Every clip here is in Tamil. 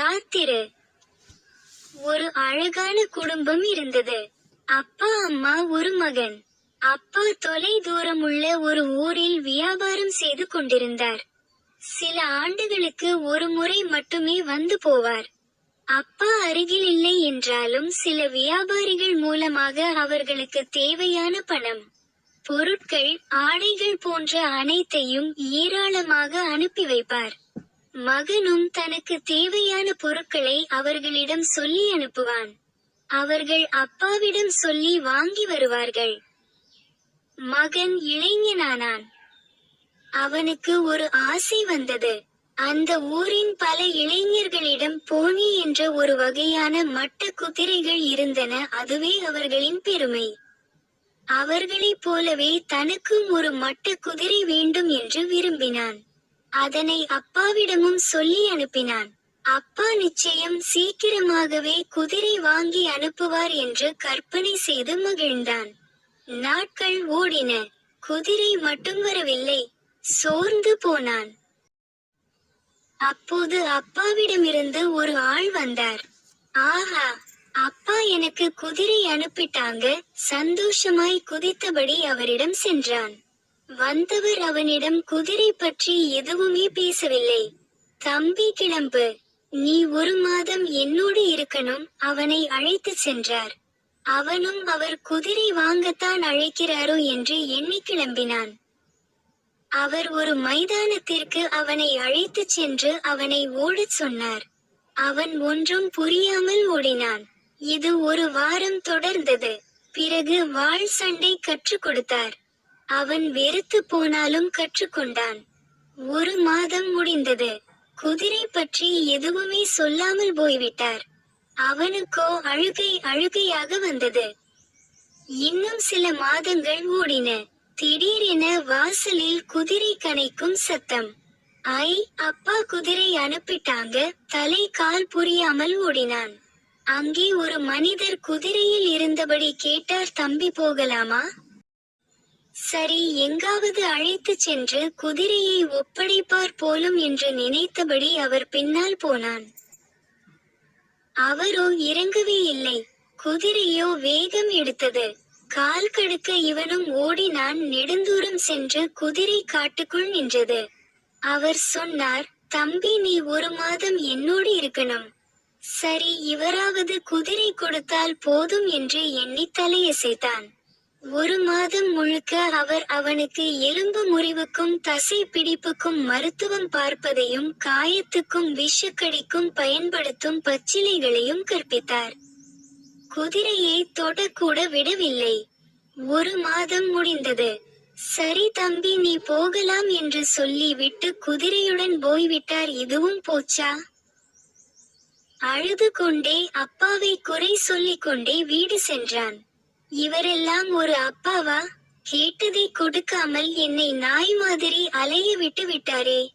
காத்திரு. ஒரு அழகான குடும்பம் இருந்தது. அப்பா அம்மா ஒரு மகன். அப்பா தொலை தூரமுள்ள ஒரு ஊரில் வியாபாரம் செய்து கொண்டிருந்தார். சில ஆண்டுகளுக்கு ஒரு முறை மட்டுமே வந்து போவார். அப்பா அருகில் இல்லை என்றாலும் சில வியாபாரிகள் மூலமாக அவர்களுக்கு தேவையான பணம் பொருட்கள் ஆடைகள் போன்ற அனைத்தையும் ஏராளமாக அனுப்பி வைப்பார். மகனும் தனக்கு தேவையான பொருட்களை அவர்களிடம் சொல்லி அனுப்புவான். அவர்கள் அப்பாவிடம் சொல்லி வாங்கி வருவார்கள். மகன் இளைஞனானான். அவனுக்கு ஒரு ஆசை வந்தது. அந்த ஊரின் பல இளைஞர்களிடம் போனி என்ற ஒரு வகையான மட்ட குதிரைகள் இருந்தன. அதுவே அவர்களின் பெருமை. அவர்களைப் போலவே தனக்கும் ஒரு மட்ட குதிரை வேண்டும் என்று விரும்பினான். அதனை அப்பாவிடமும் சொல்லி அனுப்பினான். அப்பா நிச்சயம் சீக்கிரமாகவே குதிரை வாங்கி அனுப்புவார் என்று கற்பனை செய்து மகிழ்ந்தான். நாட்கள் ஓடின. குதிரை மட்டும் வரவில்லை. சோர்ந்து போனான். அப்போது அப்பாவிடமிருந்து ஒரு ஆள் வந்தார். ஆஹா! அப்பா எனக்கு குதிரை அனுப்பிட்டாங்க. சந்தோஷமாய் குதித்தபடி அவரிடம் சென்றான். வந்தவர் அவனிடம் குதிரை பற்றி எதுவுமே பேசவில்லை. தம்பி கிளம்பு. நீ ஒரு மாதம் என்னோடு இருக்கணும் அவனை அழைத்து சென்றார். அவனும் அவர் குதிரை வாங்கத்தான் அழைக்கிறாரோ என்று எண்ணி கிளம்பினான். அவர் ஒரு மைதானத்திற்கு அவனை அழைத்துச் சென்று அவனை ஓடச் சொன்னார். அவன் ஒன்றும் புரியாமல் ஓடினான். இது ஒரு வாரம் தொடர்ந்தது. பிறகு வாழ் சண்டை கற்றுக் கொடுத்தார். அவன் வெறுத்து போனாலும் கற்றுக்கொண்டான். ஒரு மாதம் முடிந்தது. குதிரை பற்றி எதுவுமே சொல்லாமல் போய்விட்டார். அவனுக்கோ அழுகை அழுகையாக வந்தது. இன்னும் சில மாதங்கள் ஓடின. திடீரென வாசலில் குதிரை கனைக்கும் சத்தம். ஐ அப்பா குதிரை அனுப்பிட்டாங்க. தலை கால் புரியாமல் ஓடினான். அங்கே ஒரு மனிதர் குதிரையில் இருந்தபடி கேட்டார் தம்பி போகலாமா? சரி எங்காவது அழைத்துச் சென்று குதிரையை ஒப்படைப்பார் போலும் என்று நினைத்தபடி அவர் பின்னால் போனான். அவரோ இறங்கவே இல்லை. குதிரையோ வேகம் எடுத்தது. கால் கடுக்க இவனும் ஓடினான். நெடுந்தூரம் சென்று குதிரை காட்டுக்குள் நின்றது. அவர் சொன்னார் தம்பி நீ ஒரு மாதம் என்னோடு இருக்கணும். சரி இவராவது குதிரை கொடுத்தால் போதும் என்று எண்ணி தலையசைத்தான். ஒரு மாதம் முழுக்க அவர் அவனுக்கு எலும்பு முறிவுக்கும் தசை பிடிப்புக்கும் மருத்துவம் பார்ப்பதையும் காயத்துக்கும் விஷக்கடிக்கும் பயன்படுத்தும் பச்சிலைகளையும் கற்பித்தார். குதிரையை தொடக்கூட விடவில்லை. ஒரு மாதம் முடிந்தது. சரி தம்பி நீ போகலாம் என்று சொல்லி விட்டு குதிரையுடன் போய்விட்டார். இதுவும் போச்சா? அழுது கொண்டே அப்பாவை குறை சொல்லிக் கொண்டே வீடு சென்றான். இவரெல்லாம் ஒரு அப்பாவா? கேட்டதை கொடுக்காமல் என்னை நாய் மாதிரி அலைய விட்டு விட்டாரே.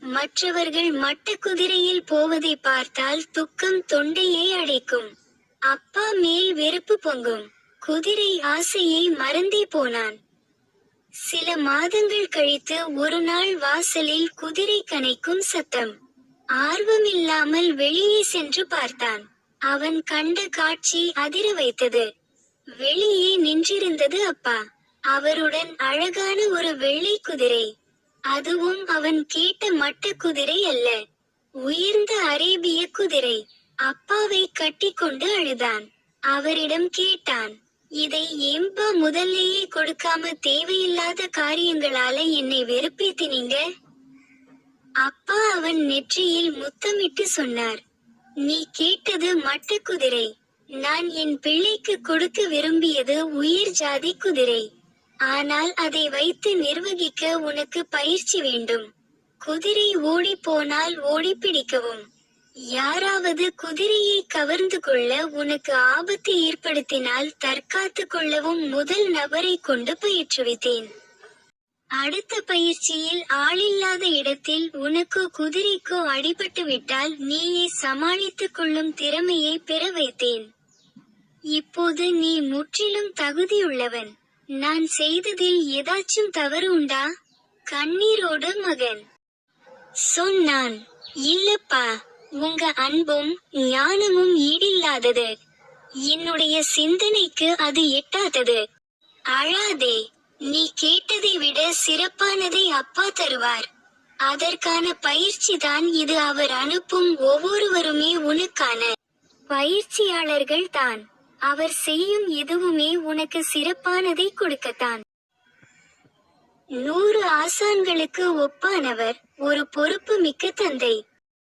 மற்றவர்கள் மட்ட குதிரையில் போவதை பார்த்தால் துக்கம் தொண்டையை அடைக்கும். அப்பா மேல் வெறுப்பு பொங்கும். குதிரை ஆசையை மறந்தே போனான். சில மாதங்கள் கழித்து ஒரு நாள் வாசலில் குதிரை கனைக்கும் சத்தம். ஆர்வமில்லாமல் வெளியே சென்று பார்த்தான். அவன் கண்ட காட்சி அதிர வைத்தது. வெளியே நின்றிருந்தது அப்பா. அவருடன் அழகான ஒரு வெள்ளை குதிரை. அதுவும் அவன் கேட்ட மட்ட குதிரை அல்ல. உயர்ந்த அரேபிய குதிரை. அப்பாவை கட்டிக்கொண்டு அழுதான். அவரிடம் கேட்டான் இதை ஏம்பா முதல்லையே கொடுக்காம தேவையில்லாத காரியங்களால என்னை வெறுப்பேத்தினீங்க? அப்பா அவன் நெற்றியில் முத்தமிட்டு சொன்னார் நீ கேட்டது மட்ட குதிரை. நான் என் பிள்ளைக்கு கொடுக்க விரும்பியது உயிர் ஜாதி குதிரை. ஆனால் அதை வைத்து நிர்வகிக்க உனக்கு பயிற்சி வேண்டும். குதிரை ஓடி போனால் ஓடி பிடிக்கவும். யாராவது குதிரையை கவர்ந்து கொள்ள உனக்கு ஆபத்து ஏற்படுத்தினால் தற்காத்து கொள்ளவும் முதல் நபரை கொண்டு பயிற்றுவித்தேன். அடுத்த பயிற்சியில் ஆளில்லாத இடத்தில் உனக்கு குதிரைக்கோ அடிபட்டு விட்டால் நீயே சமாளித்துக் கொள்ளும் திறமையை பெற வைத்தேன். இப்போது நீ முற்றிலும் தகுதியுள்ளவன். நான் செய்ததில் ஏதாச்சும் தவறு உண்டா? கண்ணீரோடு மகன். சொன்னான் இல்லப்பா உங்க அன்பும் ஞானமும் ஈடில்லாதது. என்னுடைய சிந்தனைக்கு அது எட்டாதது. அழாதே நீ கேட்டதை விட சிறப்பானதை அப்பா தருவார். அதற்கான பயிற்சி தான் இது அவர் அனுப்பும் ஒவ்வொருவருமே உனக்கான. பயிற்சியாளர்கள் தான். அவர் செய்யும் எதுவுமே உனக்கு சிறப்பானதை கொடுக்கத்தான். நூறு ஆசான்களுக்கு ஒப்பானவர் ஒரு பொறுப்பு மிக்க தந்தை.